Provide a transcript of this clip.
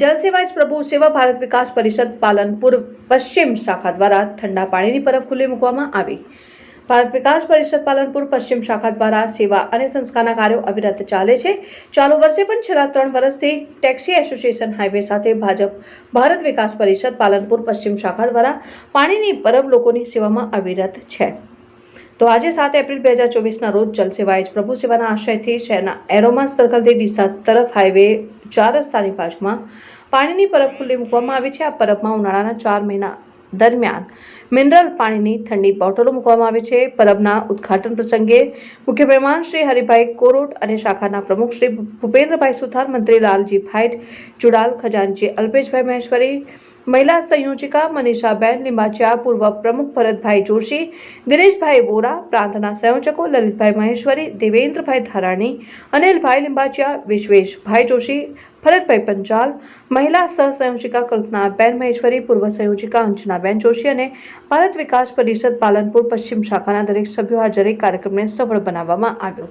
જલ સેવા પ્રભુ સેવા ભારત વિકાસ પરિષદ પાલનપુર પશ્ચિમ શાખા દ્વારા ઠંડા પાણીની પરબ ખુલ્લી મૂકવામાં આવી. ભારત વિકાસ પરિષદ પાલનપુર પશ્ચિમ શાખા દ્વારા સેવા અને સંસ્કારના કાર્યો અવિરત ચાલે છે. ચાલુ વર્ષે પણ છેલ્લા ત્રણ વર્ષથી ટેક્સી એસોસિએશન હાઈવે સાથે ભાજપ, ભારત વિકાસ પરિષદ પાલનપુર પશ્ચિમ શાખા દ્વારા પાણીની પરબ લોકોની સેવામાં અવિરત છે. તો આજે સાત એપ્રિલ બે હજાર ચોવીસના રોજ જલ સેવાએ જ પ્રભુ સેવાના આશયથી શહેરના એરોમા સર્કલથી ડીસા તરફ હાઈવે ચાર રસ્તાની બાજુમાં પાણીની પરબ ખુલ્લી મૂકવામાં આવી છે. આ પરબમાં ઉનાળાના ચાર મહિના દરમિયાન મિનરલ પાણીની ઠંડી બોટલો મૂકવામાં આવે છે. પરબના ઉદ્ઘાટન પ્રસંગે મુખ્ય મહેમાન શ્રી હરિભાઈ કોરોટ અને શાખાના પ્રમુખ શ્રી ભૂપેન્દ્રભાઈ સુથાર, મંત્રી લાલજી ચુડાલ ખજાનજી અલ્પેશભાઈ મહેશ્વરી, મહિલા સંયોજિકા મનીષાબેન, લિંબાચિયા પૂર્વ પ્રમુખ ભરતભાઈ જોશી, દિનેશભાઈ વોરા, પ્રાંતના સંયોજકો લલિતભાઈ મહેશ્વરી, દેવેન્દ્રભાઈ ધારાણી, અનિલભાઈ લિંબાચિયા, વિશ્વેશભાઈ જોશી ભરતભાઈ પંચાલ મહિલા સહસંયોજિકા કલ્પનાબેન મહેશ્વરી, પૂર્વ સંયોજિકા અંજનાબેન જોશી અને ભારત વિકાસ પરિષદ પાલનપુર પશ્ચિમ શાખાના દરેક સભ્યો હાજરે કાર્યક્રમને સફળ બનાવવામાં આવ્યો.